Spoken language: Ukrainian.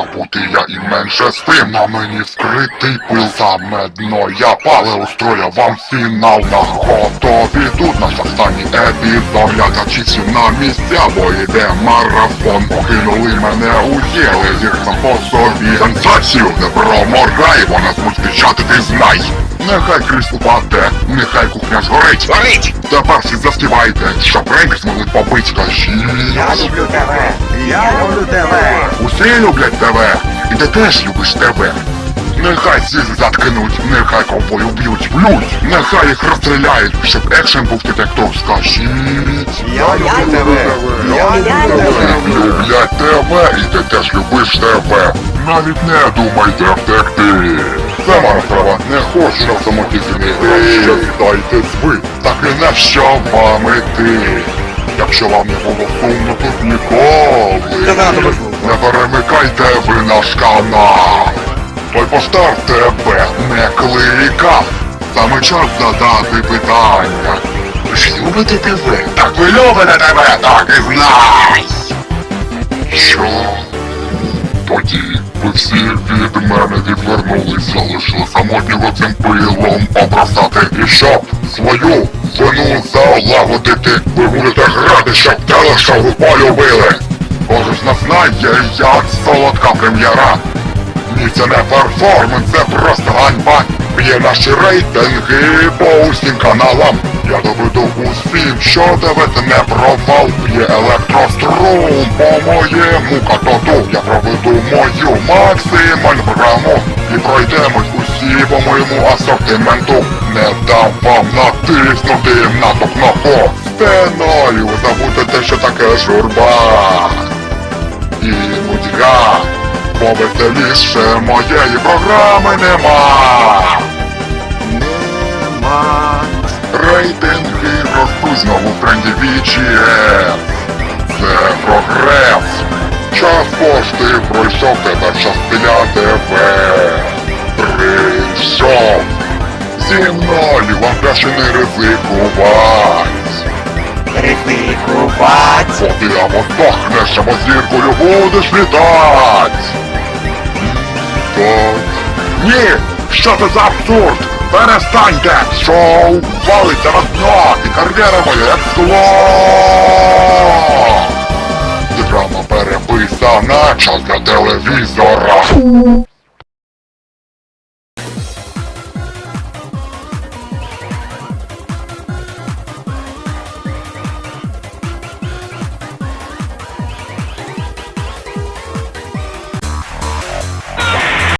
Та бути я і менше з тим на мені вкритий пил саме дно Я пале устрою вам фінал на готові Тут наш останній епізод. Я зачисю на місця, бо йде марафон. Покинули мене уїли зірком по собі Сенсацію не проморгай, вона звуть кричати ти знай. Нехай кріс упаде, нехай кухня згорить. Горить! Тепер всі заспівайте, щоб рейк змогли побить кажіть Я люблю тебе! Я люблю тебе! Усі люблять тебе, і ти теж любиш тебе. Нехай всі заткнуть, нехай ковбою б'ють, блють, нехай їх розстріляють, щоб екшен був детектор, скажіть. Я люблю тебе! Я люблю тебе! Люблять тебе, і ти теж любиш тебе. Навіть не думайте втекти. Це моя справа, не хочу на самоті зміни. Краще здайтесь ви, так і на що вам іти. Якщо вам не було сумно тут ніколи. Не перемикайте ви наш канал. Той поштар тебе не кликав. Саме час задати питання. Ви ж любите тебе? Так ви любите тебе, так і знай. Що? Тоді ви всі від мене відвернулись, залишили самотнього цим пилом обростати і щоб свою вину залагодити, ви будете грати, щоб телешоу полюбили. Кожен з нас знає, як солодка прем'єра. Ні, це не перформанс, це просто ганьба. Б'є наші рейтинги по усім каналам. Я доведу усім, що це не провал. Б'є електрострум по моєму катоту. Я проведу мою максимальну програму. І пройдемось усі по моєму асортименту. Не вам натиснути на ту кнопку. Стеною забудете, що таке журба і нудьга, бо веселіше моєї програми нема. Нема! Рейтинги ростуть знову в тренді. Це прогрес. Час пошти пройшов, тепер час біля тебе. Зі мною вам краще не ризикувати. Ризикувати! Бо ти або здохнеш, або зіркою будеш літать. Літать. Ні! Що це за абсурд? Перестаньте! Шоу валиться на дно, і кар'єра моя як скло! Драма переписана, час для телевізора.